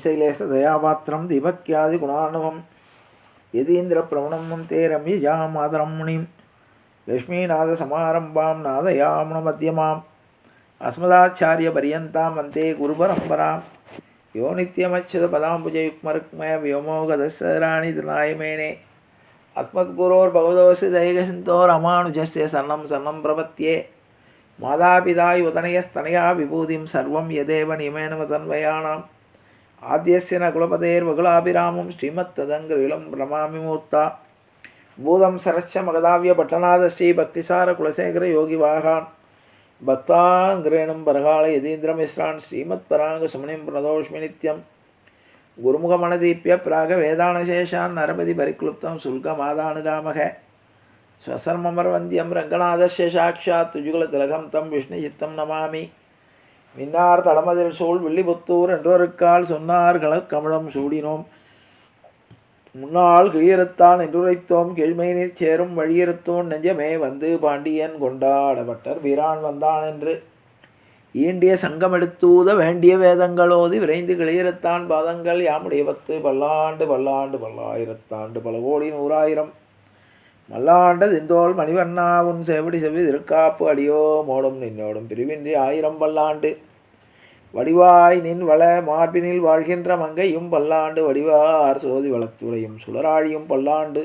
ஸ்ரீசைலேச தயாபாத்திரம் தீபக்யாதி குணானுவம் யதீந்திர பிரவணம் வந்தே ரம்யஜா மாதரம் முனிம். லக்ஷ்மீநாத சமாரம்பாம் நாதயாமுன மத்தியமாம் அஸ்மதாச்சாரிய பரியந்தாம் வந்தே குருபரம்பராம். யோ நித்யமச்சுத பதாம்புஜயுக்மருக்மய வியோமோகதசராணி திருநாயமேனே. அஸ்மத்குரோர் பகவதோசி தைகசிந்தோ ராமானுஜஸ்ய சரணம் சரணம் பிரபத்தியே மாதாபிதாய் யுதனயஸ்தனயா விபூதிம் சர்வம் யதேவ நியமேன தன்வயானாம். ஆத்யஸ்ய ந குலபதேர்வகுலாபிராமம் ஸ்ரீமத்ததங்கிரிலம் ரமாமி மூர்த்தா பூதம் சரஸ்ய மகதாவிய பட்டநாத ஸ்ரீ பக்திசார குலசேகர யோகி வாகான். பக்தாங்கிரேணம் பரகால யதீந்திரமிஸ்ரான் ஸ்ரீமத் பராங்க சுமனிம் பிரதோஷ்மி நித்யம். குருமுகமனதீப்பிய பிராக வேதானசேஷான் நரபதி பரிக்ளுப்தம் சுல்கமாதானுகாமக ஸ்வசர்மமர்வந்தியம் ரங்கநாதசேஷாட்சாத் சாட்சாத் துஜுகுல திலகம் தம் விஷ்ணுசித்தம் நமாமி. மின்னார் தடமதில் சூழ் வில்லிபுத்தூர் என்றொருக்கால் சொன்னார் கலக்கமிழம் சூடினோம். முன்னால் கிளியறுத்தான் என்றுரைத்தோம் கீழ்மையினிற் சேரும் வழியறுத்தோன் நெஞ்சமே வந்து பாண்டியன் கொண்டாடப்பட்டர் வீரான் வந்தான் என்று. ஈண்டிய சங்கமெடுத்தூத வேண்டிய வேதங்களோதி விரைந்து கிளியறுத்தான் பாதங்கள் யாமுடைய பத்து பல்லாண்டு பல்லாண்டு பல்லாயிரத்தாண்டு பல கோடி நூறாயிரம். மல்லாண்ட சிந்தோல் மணிவண்ணா உன் செவடி செவி திருக்காப்பு அடியோ மோடும் நின்னோடும் பிரிவின்றி ஆயிரம் பல்லாண்டு. வடிவாய் நின் வள மார்பினில் வாழ்கின்ற மங்கையும் பல்லாண்டு வடிவார் சோதி வளத்துறையும் சுடராழியும் பல்லாண்டு.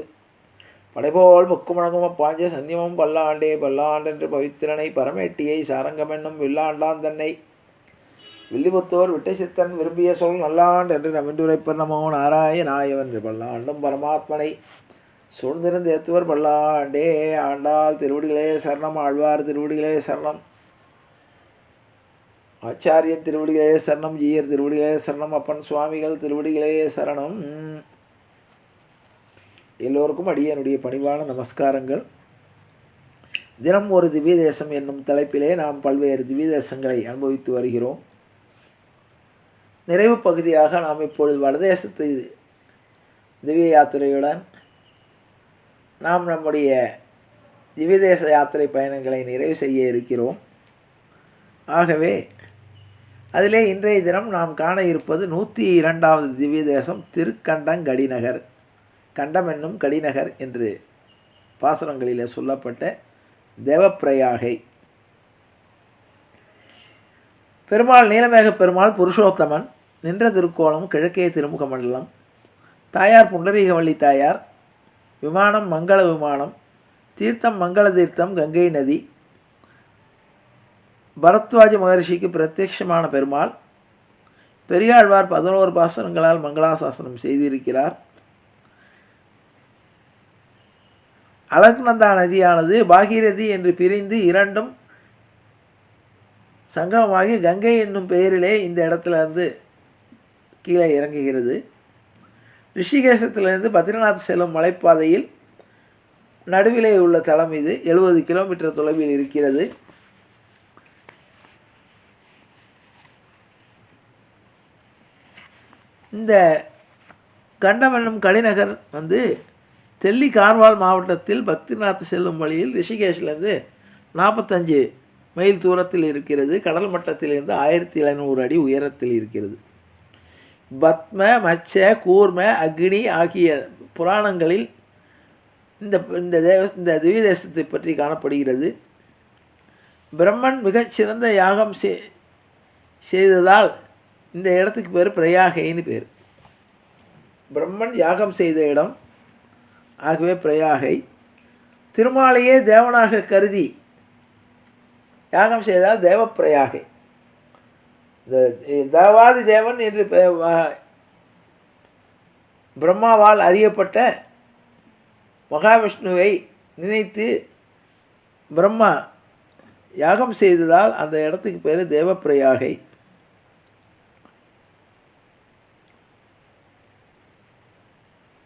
படைபோல் முக்குமுழங்கும் அப்பாஞ்ச சந்தியமும் பல்லாண்டே பல்லாண்டென்று பவித்திரனை பரமேட்டியை சாரங்கமென்னும் வில்லாண்டான் தன்னை. வில்லிபுத்தோர் விட்டை சித்தன் விரும்பிய சொல் நல்லாண்டு என்று நமின்றுரைப்பர் நமோ பல்லாண்டும் பரமாத்மனை. சூழ்ந்திருந்த ஏத்துவர் பல்லாண்டே ஆண்டாள் திருவடிகளே சரணம் ஆழ்வார் திருவடிகளே சரணம். ஆச்சாரிய திருவடிகளே சரணம் ஜீயர் திருவடிகளே சரணம் அப்பன் சுவாமிகள் திருவடிகளே சரணம். எல்லோருக்கும் அடியனுடைய பணிவான நமஸ்காரங்கள். தினம் ஒரு திவ்ய தேசம் என்னும் தலைப்பிலே நாம் பல்வேறு திவ்ய தேசங்களை அனுபவித்து வருகிறோம். நிறைவு பகுதியாக நாம் இப்பொழுது வடதேசத்து திவ்ய யாத்திரையுடன் நாம் நம்முடைய திவ்யதேச யாத்திரை பயணங்களை நிறைவு செய்ய இருக்கிறோம். ஆகவே அதிலே இன்றைய தினம் நாம் காண இருப்பது நூற்றி இரண்டாவது திவ்ய தேசம் திருக்கண்டங்கடிநகர். கண்டம் என்னும் கடிநகர் என்று பாசனங்களில் சொல்லப்பட்ட தேவப்பிரயாகை. பெருமாள் நீலமேக பெருமாள் புருஷோத்தமன் நின்ற திருக்கோலம் கிழக்கே திருமுக மண்டலம் தாயார் புண்டரீகவள்ளி தாயார் விமானம் மங்கள விமானம் தீர்த்தம் மங்கள தீர்த்தம் கங்கை நதி. பரத்வாஜ மகரிஷிக்கு பிரத்யட்சமான பெருமாள். பெரியாழ்வார் பதினோரு பாசனங்களால் மங்களாசாசனம் செய்திருக்கிறார். அலக்நந்தா நதியானது பாகீரதி என்று பிரிந்து இரண்டும் சங்கமமாகி கங்கை என்னும் பெயரிலே இந்த இடத்துல இருந்து கீழே இறங்குகிறது. ரிஷிகேசத்திலிருந்து பத்ரிநாத் செல்லும் மலைப்பாதையில் நடுவிலே உள்ள தளம் இது. எழுபது கிலோமீட்டர் தொலைவில் இருக்கிறது. இந்த கண்டம் என்னும் கலிநகர் வந்து தெல்லி கார்வால் மாவட்டத்தில் பக்திநாத் செல்லும் வழியில் ரிஷிகேஷ்லேருந்து நாற்பத்தஞ்சு மைல் தூரத்தில் இருக்கிறது. கடல் மட்டத்திலிருந்து ஆயிரத்தி எழுநூறு அடி உயரத்தில் இருக்கிறது. பத்ம மச்ச கூர்ம அக்னி ஆகிய புராணங்களில் இந்த இந்த தேவ இந்த திவ்ய தேசத்தை பற்றி காணப்படுகிறது. பிரம்மன் மிகச்சிறந்த யாகம் செய்ததால் இந்த இடத்துக்கு பேர் பிரயாகைன்னு பேர். பிரம்மன் யாகம் செய்த இடம் ஆகவே பிரயாகை. திருமாலையே தேவனாக கருதி யாகம் செய்தால் தேவப்பிரயாகை. தேவாதி தேவன் என்று பிரம்மாவால் அறியப்பட்ட மகாவிஷ்ணுவை நினைத்து பிரம்மா யாகம் செய்ததால் அந்த இடத்துக்கு பேர் தேவப்பிரயாகை.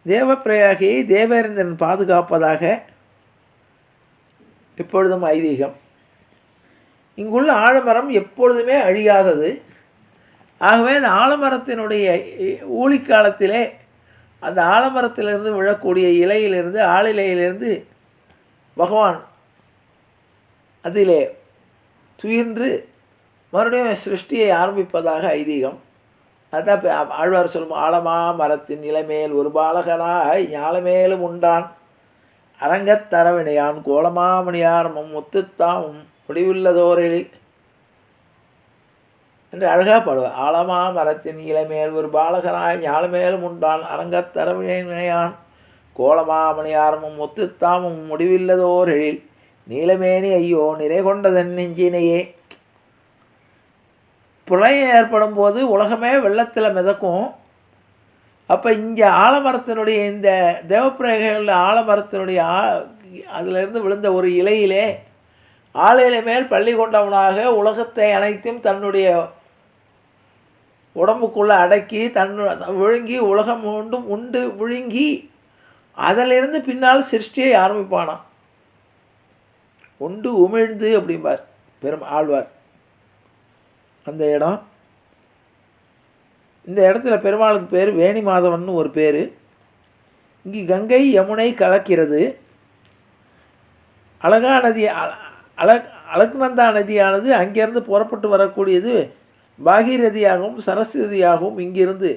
தேவப்பிரயாகையை தேவேந்திரன் பாதுகாப்பதாக எப்பொழுதும் ஐதீகம். இங்குள்ள ஆழமரம் எப்பொழுதுமே அழியாதது. ஆகவே அந்த ஆலமரத்தினுடைய ஊழிக்காலத்திலே அந்த ஆலமரத்திலிருந்து விழக்கூடிய இலையிலிருந்து ஆளிலையிலிருந்து பகவான் அதிலே துயின்று மறுபடியும் சிருஷ்டியை ஆரம்பிப்பதாக ஐதீகம். அதுதான் ஆழ்வார் சொல்லும் ஆழமா மரத்தின் இளமேல் ஒரு பாலகனாய் ஞாலமேலும் உண்டான். அரங்கத் தரவினையான் கோலமாமணியாரமும் முத்துத்தாமும் முடிவுள்ளதோரில் என்று அழகாக பாடுவார். ஆழமா மரத்தின் இளமேல் ஒரு பாலகனாய் ஞாலமேலும் உண்டான் அரங்கத் தரவினையான் கோலமாமணியாரமும் முடிவில்லதோர் எழில். நீலமேனி ஐயோ நிறை கொண்டதன் நெஞ்சினையே. பிரளயம் ஏற்படும் போது உலகமே வெள்ளத்தில் மிதக்கும். அப்போ இங்கே ஆலமரத்தினுடைய இந்த தேவப்பிரகைகளில் ஆலமரத்தினுடைய ஆ அதிலிருந்து விழுந்த ஒரு இலையிலே ஆலையில மேல் பள்ளி கொண்டவனாக உலகத்தை அனைத்தும் தன்னுடைய உடம்புக்குள்ளே அடக்கி தன் விழுங்கி உலகம் உண்டும் உண்டு விழுங்கி அதிலிருந்து பின்னால் சிருஷ்டியை ஆரம்பிப்பானாம். உண்டு உமிழ்ந்து அப்படிம்பார் பெரும் ஆழ்வார். அந்த இடம். இந்த இடத்துல பெருமாளுக்கு பேர் வேணி மாதவன் ஒரு பேர். இங்கே கங்கை யமுனை கலக்கிறது. அழகா நதி அல- அலக் அலக்நந்தா நதியானது அங்கேருந்து புறப்பட்டு வரக்கூடியது பாகீரதியாகவும் சரஸ்வதியாகவும் இங்கிருந்து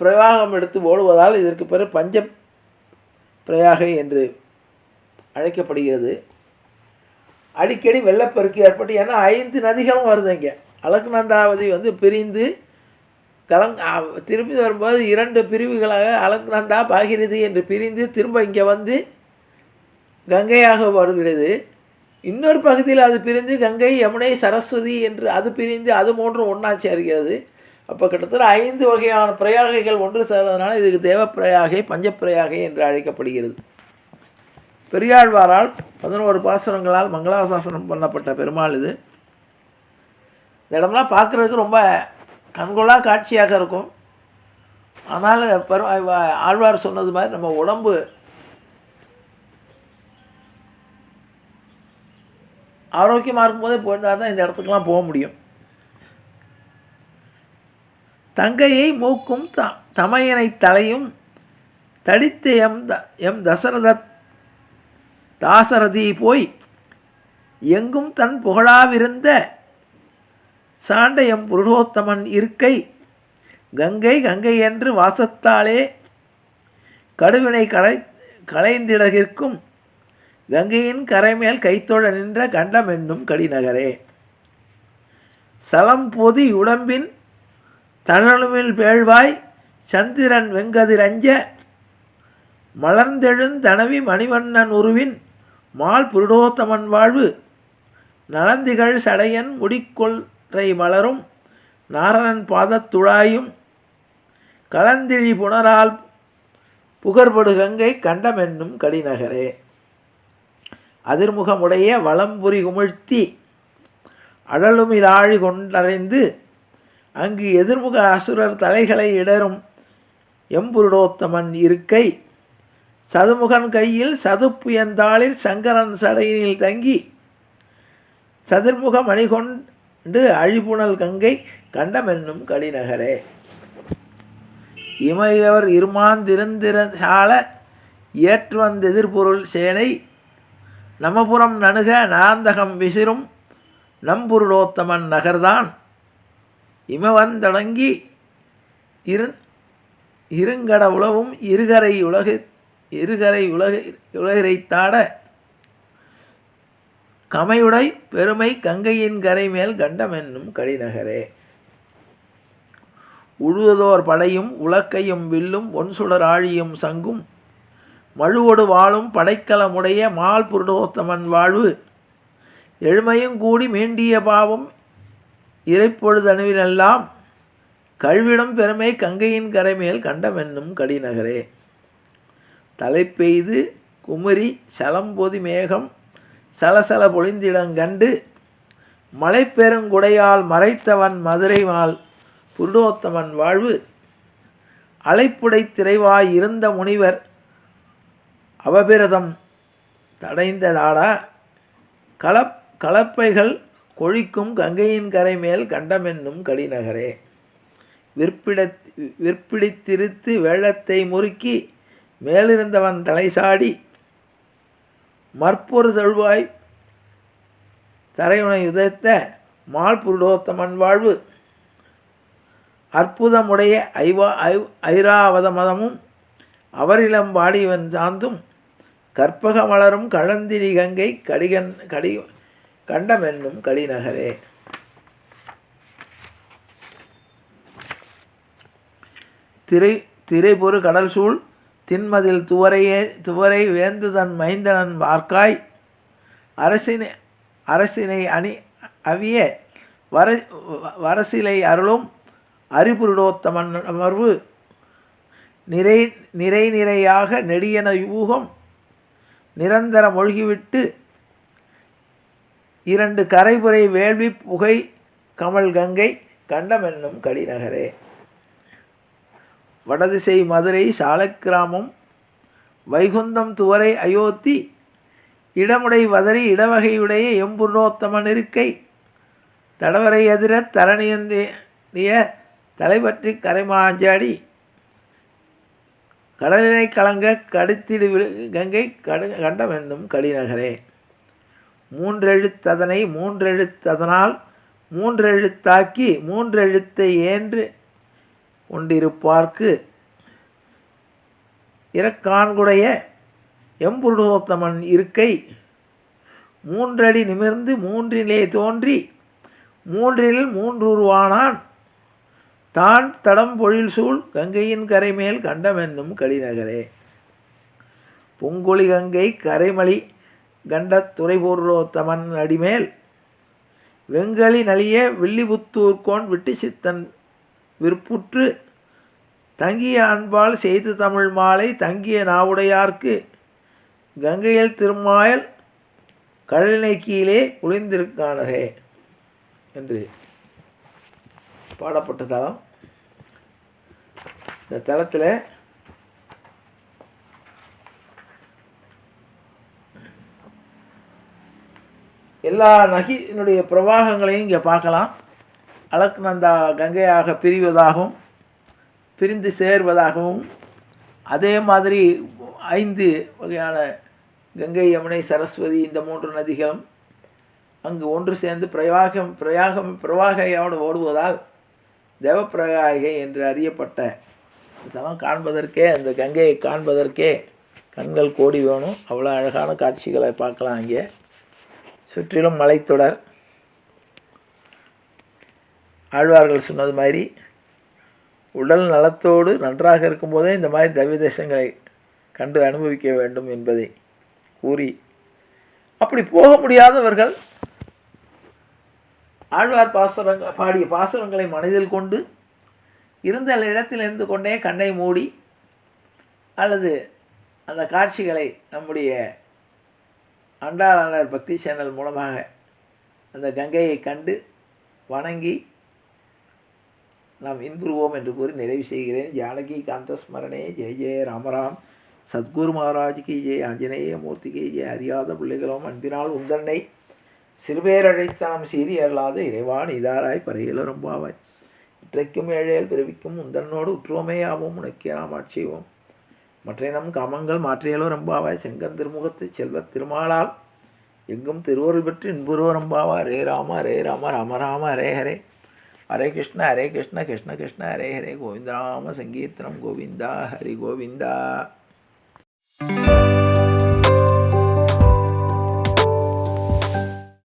பிரவாகம் எடுத்து ஓடுவதால் இதற்கு பிறகு பஞ்ச பிரயாகை என்று அழைக்கப்படுகிறது. அடிக்கடி வெள்ளப்பெருக்கு ஏற்பட்டு ஏன்னா ஐந்து நதிகளும் வருது இங்கே. அலக்நந்தாவதி வந்து பிரிந்து கலங் திரும்பி வரும்போது இரண்டு பிரிவுகளாக அலக்நந்தா பாகிரதி என்று பிரிந்து திரும்ப இங்கே வந்து கங்கையாக வருகிறது. இன்னொரு பகுதியில் அது பிரிந்து கங்கை யமுனை சரஸ்வதி என்று அது பிரிந்து அது மூன்றும் ஒன்றா சேர்கிறது அப்போ கிட்டத்தட்ட ஐந்து வகையான பிரயாகைகள் ஒன்று சேர்றதுனால இதுக்கு தேவப்பிரயாகை பஞ்சப்பிரயாகை என்று அழைக்கப்படுகிறது. பெரியாழ்வாரால் பதினோரு பாசனங்களால் மங்களாசாசனம் பண்ணப்பட்ட பெருமாள் இது. இந்த இடம்லாம் பார்க்குறதுக்கு ரொம்ப கண்கொள்ளா காட்சியாக இருக்கும். ஆனால் பெரு ஆழ்வார் சொன்னது மாதிரி நம்ம உடம்பு ஆரோக்கியமாக இருக்கும்போதே போயிருந்தால் தான் இந்த இடத்துக்கெலாம் போக முடியும். தங்கையை மூக்கும் த தமையனை தலையும் தடித்த எம் த எம் தசரத தாசரதி போய் எங்கும் தன் புகழாவிருந்த சாண்டயம் புருடோத்தமன் இருக்கை கங்கை கங்கை என்று வாசத்தாலே கடுவினை கலை களைந்திடகிற்கும் கங்கையின் கரைமேல் கைத்தொழ நின்ற கண்டம் என்னும் கடிநகரே. சலம் பொதி உடம்பின் தழலுமில் பேழ்வாய் சந்திரன் வெங்கதிரஞ்ச மலர்ந்தெழுந்தனவி மணிவண்ணன் உருவின் மால் புருடோத்தமன் வாழ்வு நலந்திகள் சடையன் முடிக்கொன்றை மலரும் நாரணன் பாதத்துழாயும் கலந்திழி புணரால் புகர்படுகங்கை கண்டமென்னும் கடிநகரே. அதிர்முகமுடைய வளம்புரி உமிழ்த்தி அழலுமிலாழி கொண்டறைந்து அங்கு எதிர்முக அசுரர் தலைகளை இடரும் எம்புருடோத்தமன் இருக்கை. சதுமுகன் கையில் சதுப்புயந்தாளில் சங்கரன் சடையினில் தங்கி சதுர்முக மணிகொண்டு அழிபுணல் கங்கை கண்டமென்னும் கடிநகரே. இமையவர் இருமாந்திருந்திரசால ஏற்று வந்தெதிர்பொருள் சேனை நமபுரம் நணுக நாந்தகம் விசிறும் நம்புருடோத்தமன் நகர்தான். இமவந்தடங்கி இரு இருங்கட உலவும் இருகரை உலகு இருகரை உலக உலகிரைத்தாட கமையுடை பெருமை கங்கையின் கரை மேல் கண்டமென்னும் கடிநகரே. உழுததோர் படையும் உலக்கையும் வில்லும் ஒன்சுடர் ஆழியும் சங்கும் மழுவோடு வாழும் படைக்கலமுடைய மால் புருடோத்தமன் வாழ்வு. எழுமையும் கூடி மீண்டிய பாவம் இறைப்பொழுதணுவிலெல்லாம் கழுவிடம் பெருமை கங்கையின் கரைமேல் கண்டமென்னும் கடிநகரே. தலைப்பெய்து குமரி சலம்பொதி மேகம் சலசல பொழிந்திடங்கண்டு மலைப்பெருங்குடையால் மறைத்தவன் மதுரை மால் புருடோத்தமன் வாழ்வு. அலைப்புடை திரைவாய் இருந்த முனிவர் அவபிரதம் தடைந்ததாடா. கலப் கலப்பைகள் கொழிக்கும் கங்கையின் கரை மேல் கண்டமென்னும் கடிநகரே. விற்பிட விற்பிடித்திருத்து வேழத்தை முறுக்கி மேலிருந்தவன் தலைசாடி மற்பொரு தழுவாய் தரையுனை உதைத்த மால் புருடோத்தமன் வாழ்வு. அற்புதமுடைய ஐவா ஐ ஐராவத மதமும் அவரிடம் வாடியவன் சாந்தும் கற்பக மலரும் கழந்திரி கங்கை கடிகன் கடி கண்டமென்னும் கடிநகரே திரை திரைபொரு கடல் சூழ் திண்மதில் துவரையே துவரை வேந்து தன் மைந்தனன் வார்க்காய் அரசினை அரசினை அணி அவிய வர வரசிலை அருளும் அரிபுருடோத்தமன் அமர்வு நிறை நிறை நிறையாக நெடியன யூகம் நிரந்தரம் ஒழுகிவிட்டு இரண்டு கரைபுரை வேள்வி புகை கமல் கங்கை கண்டமென்னும் கடிநகரே. வடதிசை மதுரை சாலக்கிராமம் வைகுந்தம் துவரை அயோத்தி இடமுடை வதறி இடவகையுடைய எம்புர்ணோத்தமன் இருக்கை தடவரை எதிர தரணியந்திய தலைபற்றி கரைமாஞ்சாடி கடலினை கலங்க கடுத்திடு விழு- கங்கை கடு கண்டம் என்னும் கடிநகரே. மூன்றெழுத்ததனை மூன்றெழுத்ததனால் மூன்றெழுத்தாக்கி மூன்றெழுத்தை ஏன்று கொண்டிருப்பார்க்கு. இறக்கான்குடைய எம்புருடோத்தமன் இருக்கை மூன்றடி நிமிர்ந்து மூன்றிலே தோன்றி மூன்றில் மூன்றுருவானான். தான் தடம் பொழில் சூழ் கங்கையின் கரைமேல் கண்டமென்னும் கலிநகரே. பொங்கொழி கங்கை கரைமலி கண்டத் துறைபூர்வோத்தமன் அடிமேல். வெங்கலி நலிய வில்லிபுத்தூர்கோன் விட்டு சித்தன் விற்புற்று தங்கிய அன்பால் செய்து தமிழ் மாலை தங்கிய நாவுடையார்க்கு. கங்கையில் திருமாயல் கடலினை கீழே குளிர்ந்திருக்கானரே என்று பாடப்பட்ட தலம். இந்த தளத்தில் எல்லா நகியினுடைய பிரவாகங்களையும் இங்கே பார்க்கலாம். அலக்நந்தா கங்கையாக பிரிவதாகவும் பிரிந்து சேர்வதாகவும் அதே மாதிரி ஐந்து வகையான கங்கை யமுனை சரஸ்வதி இந்த மூன்று நதிகளும் அங்கு ஒன்று சேர்ந்து பிரயாகம் பிரயாகம் பிரவாகையோடு ஓடுவதால் தேவப்பிரயாகை என்று அறியப்பட்ட இதெல்லாம் காண்பதற்கே அந்த கங்கையை காண்பதற்கே கண்கள் கோடி வேணும். அவ்வளோ அழகான காட்சிகளை பார்க்கலாம் இங்கே சுற்றிலும் மலைத்தொடர். ஆழ்வார்கள் சொன்னது மாதிரி உடல் நலத்தோடு நன்றாக இருக்கும்போதே இந்த மாதிரி தவ்ய தேசங்களை கண்டு அனுபவிக்க வேண்டும் என்பதை கூறி அப்படி போக முடியாதவர்கள் ஆழ்வார் பாசுரங்க பாடிய பாசுரங்களை மனதில் கொண்டு இருந்த இடத்தில் இருந்து கொண்டே கண்ணை மூடி அல்லது அந்த காட்சிகளை நம்முடைய அண்டாளர் பக்தி சேனல் மூலமாக அந்த கங்கையை கண்டு வணங்கி நாம் இன்புறுவோம் என்று கூறி நிறைவு செய்கிறேன். ஜானகி காந்த ஸ்மரணே ஜெய ஜெய ராமராம். சத்குரு மகாராஜ் கி ஜெய். ஆஞ்சநேய மூர்த்தி கி அறியாத பிள்ளைகளும் அன்பினால் உந்தன்னை சிறுபேரழைத்தனம் சீறி அருளாத இறைவான் இதாராய் பறையிலரும்பாவாய் இற்றைக்கும் ஏழையல் பிறவிக்கும் உந்தன்னோடு உற்றுவமேயாவோம் உனக்கே நாம் ஆட்சியோம் மற்ற நம் காமங்கள் மாற்றியலோ ரம்பாவாய் செங்கன் திருமுகத்து செல்வத் திருமாலால். எங்கும் திருவருள் பெற்று இன்புருவ ரம்பாவா ஹரே ராம ஹரே ராம ராம ராம ஹரே ஹரே. ஹரே கிருஷ்ண ஹரே கிருஷ்ண கிருஷ்ண கிருஷ்ண ஹரே ஹரே. கோவிந்தராம சங்கீர்த்தனம் கோவிந்தா ஹரி கோவிந்தா.